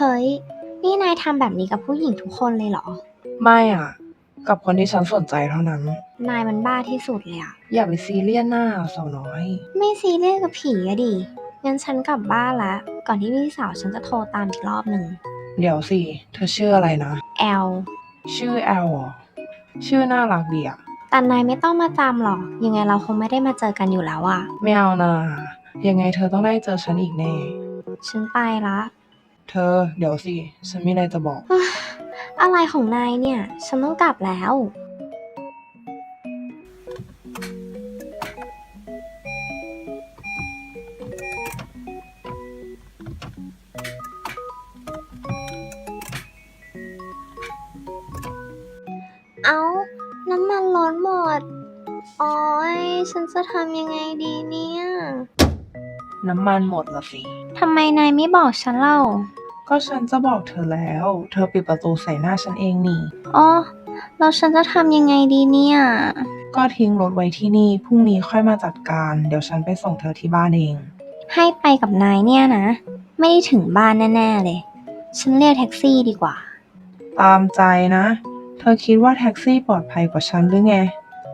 เฮ้ย นี่นายทำแบบนี้กับผู้หญิงทุกคนเลยเหรอ ไม่อะ กับคนที่ฉันสนใจเท่านั้น นายมันบ้าที่สุดเลยอะอย่าไปซีเรียสหน้าสาวน้อย ไม่ซีเรียสกับผีอะดิ งั้นฉันกลับบ้านละ ก่อนที่พี่สาวฉันจะโทรตามอีกรอบหนึ่งเดี๋ยวสิ เธอชื่ออะไรนะ แอล ชื่อแอลเหรอชื่อน่ารักดีอะแต่นายไม่ต้องมาจำหรอก ยังไงเราคงไม่ได้มาเจอกันอยู่แล้วอะไม่เอานะยังไงเธอต้องได้เจอฉันอีกแน่ ฉันไปละ เธอเดี๋ยวสิ ฉันมีอะไรจะบอกเฮ้ยอะไรของนายเนี่ย ฉันต้องกลับแล้ว เอา น้ำมันร้อนหมด โอ้ยฉันจะทำยังไงดีเนี่ย น้ำมันหมดละสิ ทำไมนายไม่บอกฉันเล่า ก็ฉันจะบอกเธอแล้ว เธอปิดประตูใส่หน้าฉันเองนี่ อ๋อแล้วฉันจะทำยังไงดีเนี่ย ก็ทิ้งรถไว้ที่นี่ พรุ่งนี้ค่อยมาจัดการ เดี๋ยวฉันไปส่งเธอที่บ้านเอง ให้ไปกับนายเนี่ยนะ ไม่ได้ถึงบ้านแน่ๆเลย ฉันเรียกแท็กซี่ดีกว่า ตามใจนะ เธอคิดว่าแท็กซี่ปลอดภัยกว่าฉันหรือไง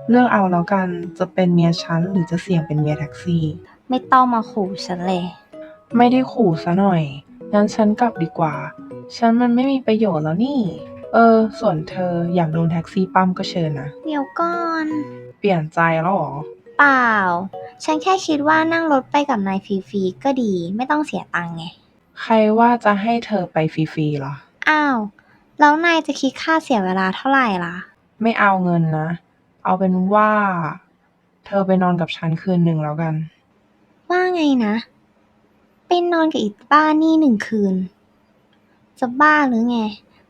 เลือกเอาแล้วกัน จะเป็นเมียฉันหรือจะเสี่ยงเป็นเมียแท็กซี่ ไม่ต้องมาขู่ฉันเลย ไม่ได้ขู่ซะหน่อย งั้นฉันกลับดีกว่า ฉันมันไม่มีประโยชน์แล้วนี่ เออ ส่วนเธออยากโดนแท็กซี่ปั้มก็เชิญนะ เดี๋ยวก่อน เปลี่ยนใจแล้วเหรอ เปล่า ฉันแค่คิดว่านั่งรถไปกับนายฟรีๆก็ดี ไม่ต้องเสียตังค์ไง ใครว่าจะให้เธอไปฟรีๆล่ะอ้าว แล้วนายจะคิดค่าเสียเวลาเท่าไหร่ล่ะ ไม่เอาเงินนะ เอาเป็นว่า เธอไปนอนกับฉันคืนหนึ่งแล้วกัน ว่าไงนะ ไปนอนกับอีกบ้านนี่หนึ่งคืน จะบ้าหรือไง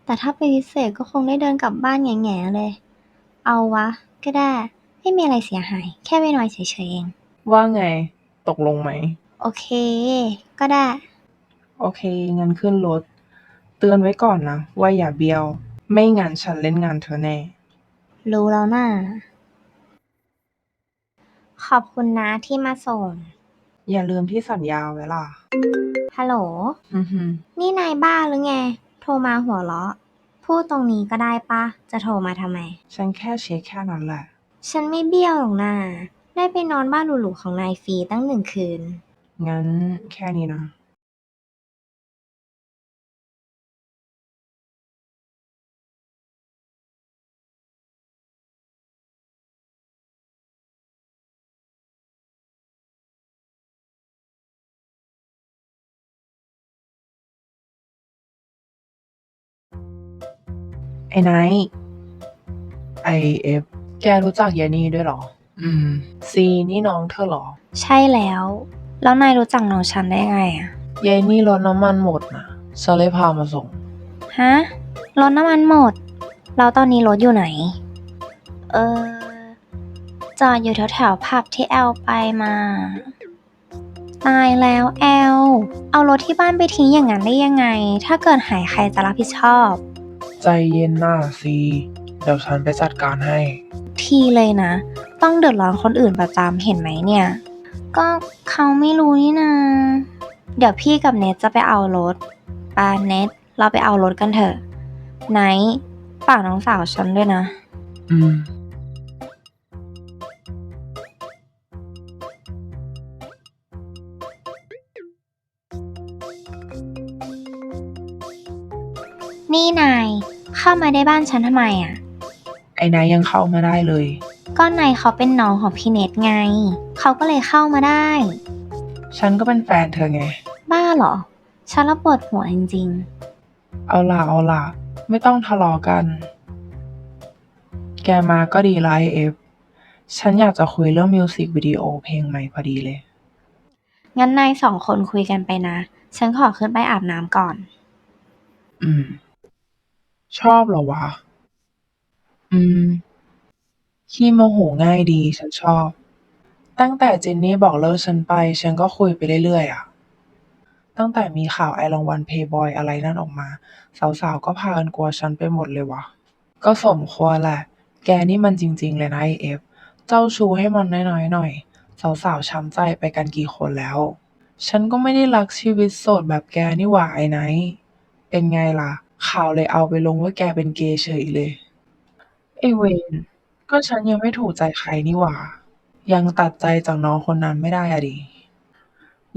แต่ถ้าไปพิเศษก็คงได้เดินกลับบ้านแง่ๆเลย เอาวะ ก็ได้ ไม่มีอะไรเสียหาย แค่ไปนอนเฉยๆเอง ว่าไง ตกลงไหม โอเค ก็ได้ โอเค งั้นขึ้นรถ เตือนไว้ก่อนนะ ว่าอย่าเบี้ยว ไม่งั้นฉันเล่นงานเธอแน่ รู้แล้วน่ะ ขอบคุณนะที่มาส่ง อย่าลืมที่สัญญาไว้ล่ะ ฮัลโหล อือหือ นี่นายบ้าหรือไง โทรมาหัวเราะ พูดตรงนี้ก็ได้ปะ จะโทรมาทำไม ฉันแค่เช็คแค่นั้นแหละ ฉันไม่เบี้ยวหรอกนะได้ไปนอนบ้านหรูๆของนายฟรีตั้งหนึ่งคืน งั้นแค่นี้นะ ไอ้ไนท์ไอเอฟแกรู้จักยายนี่ด้วยเหรอ อืม ซีนี่น้องเธอเหรอ ใช่แล้ว แล้วนายรู้จักน้องฉันได้ไงอะยายนี่รถน้ำมันหมดนะฉันเลยพามาส่ง ฮะ รถน้ำมันหมด แล้วตอนนี้รถอยู่ไหน เออ จอดอยู่แถวๆผับที่แอลไปมา ตายแล้วแอล เอารถที่บ้านไปทิ้งอย่างนั้นได้ยังไง ถ้าเกิดหายใครจะรับผิดชอบ ใจเย็นหน้าซีเดี๋ยวฉันไปจัดการให้ ทีเลยนะ ต้องเดือดร้อนคนอื่นประจำเห็นไหมเนี่ย ก็เขาไม่รู้นี่นาเดี๋ยวพี่กับเนทจะไปเอารถปาเนทเราไปเอารถกันเถอะไนท์ฝากน้องสาวฉันด้วยนะ อืม นี่นาย เข้ามาได้บ้านฉันทำไมอะ ไอ้นายยังเข้ามาได้เลย ก็นายเขาเป็นน้องของพี่เนทไง เขาก็เลยเข้ามาได้ ฉันก็เป็นแฟนเธอไง บ้าเหรอ ฉันละปวดหัวจริงเอาล่ะเอาล่ะ ไม่ต้องทะเลาะกัน แกมาก็ดีไลเอฟ ฉันอยากจะคุยเรื่องมิวสิกวิดีโอเพลงใหม่พอดีเลย ๆ งั้นนายสองคนคุยกันไปนะ ฉันขอขึ้นไปอาบน้ำก่อน อืม ชอบเหรอวะ อืม ขี้โมโหง่ายดี ฉันชอบ ตั้งแต่เจนนี่บอกเลิกฉันไป ฉันก็คุยไปเรื่อย ๆอะตั้งแต่มีข่าวไอรางวัลเพย์บอยอะไรนั่นออกมา สาว ๆ ก็พากันกลัวฉันไปหมดเลยวะ ก็สมควรแหละ แกนี่มันจริง ๆ เลยนะไอเอฟ เจ้าชู้ให้มันน้อยๆหน่อย สาว ๆ ช้ำใจไปกันกี่คนแล้ว ฉันก็ไม่ได้รักชีวิตโสดแบบแกนี่หว่าไอไนท์เเป็นไงล่ะ ข่าวเลยเอาไปลงว่าแกเป็นเกย์เฉยเลย ไอ้เวรก็ฉันยังไม่ถูกใจใครนี่หว่า ยังตัดใจจากน้องคนนั้นไม่ได้อะดิ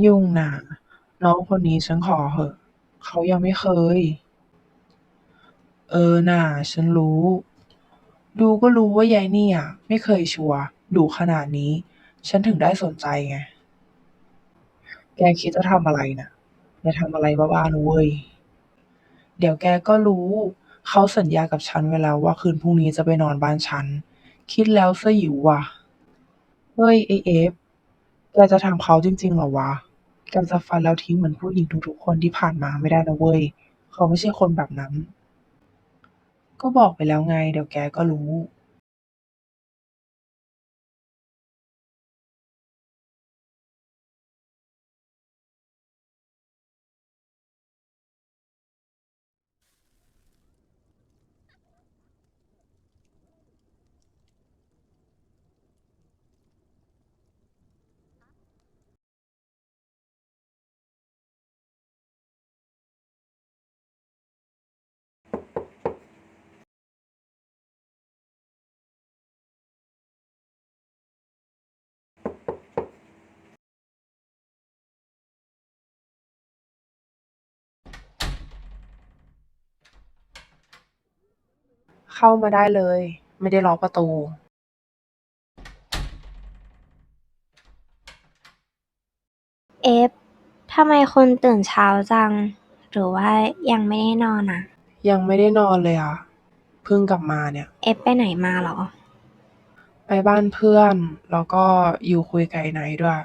ยุ่งน่ะ น้องคนนี้ฉันขอเหอะ เขายังไม่เคย เออน่ะ ฉันรู้ ดูก็รู้ว่ายายนี่อะ ไม่เคยชัวร์ดุขนาดนี้ ฉันถึงได้สนใจไง แกคิดจะทำอะไรน่ะอย่าทำอะไรบ้าๆนะเว้ย เดี๋ยวแกก็รู้ เขาสัญญากับฉันไว้แล้วว่าคืนพรุ่งนี้จะไปนอนบ้านฉัน คิดแล้วสยิวว่ะ เฮ้ยไอเอฟ แกจะทำเขาจริงๆเหรอวะ แกจะฟันแล้วทิ้งเหมือนผู้หญิงทุกๆคนที่ผ่านมาไม่ได้นะเว้ย เขาไม่ใช่คนแบบนั้น ก็บอกไปแล้วไง เดี๋ยวแกก็รู้ เข้ามาได้เลย ไม่ได้ล็อกประตูเอฟทำไมคนตื่นเช้าจัง หรือว่ายังไม่ได้นอนอะยังไม่ได้นอนเลยอะเพิ่งกลับมาเนี่ยเอฟไปไหนมาเหรอ ไปบ้านเพื่อน แล้วก็อยู่คุยกับไอ้ไนท์ด้วย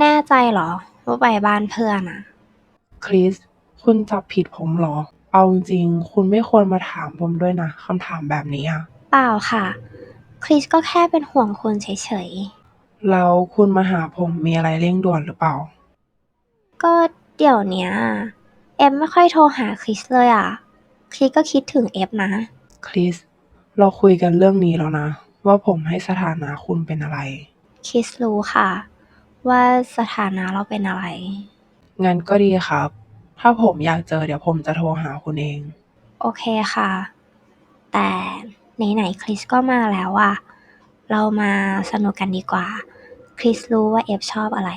แน่ใจเหรอว่าไปบ้านเพื่อนอะคริส คุณจับผิดผมเหรอ เอาจริง ๆ คุณไม่ควรมาถามผมด้วยนะ คำถามแบบนี้อะเปล่าค่ะ คริสก็แค่เป็นห่วงคุณเฉยแล้วคุณมาหาผมมีอะไรเร่งด่วนหรือเปล่า ๆ ก็เดี๋ยวเนี้ย เอฟไม่ค่อยโทรหาคริสเลยอะคริสก็คิดถึงเอฟนะ คริส เราคุยกันเรื่องนี้แล้วนะ ว่าผมให้สถานะคุณเป็นอะไร คริสรู้ค่ะ ว่าสถานะเราเป็นอะไร งั้นก็ดีครับ ถ้าผมอยากเจอเดี๋ยวผมจะโทรหาคุณเอง โอเคค่ะ แต่ไหนๆคริสก็มาแล้วอะเรามาสนุกกันดีกว่า คริสรู้ว่าเอฟชอบอะไร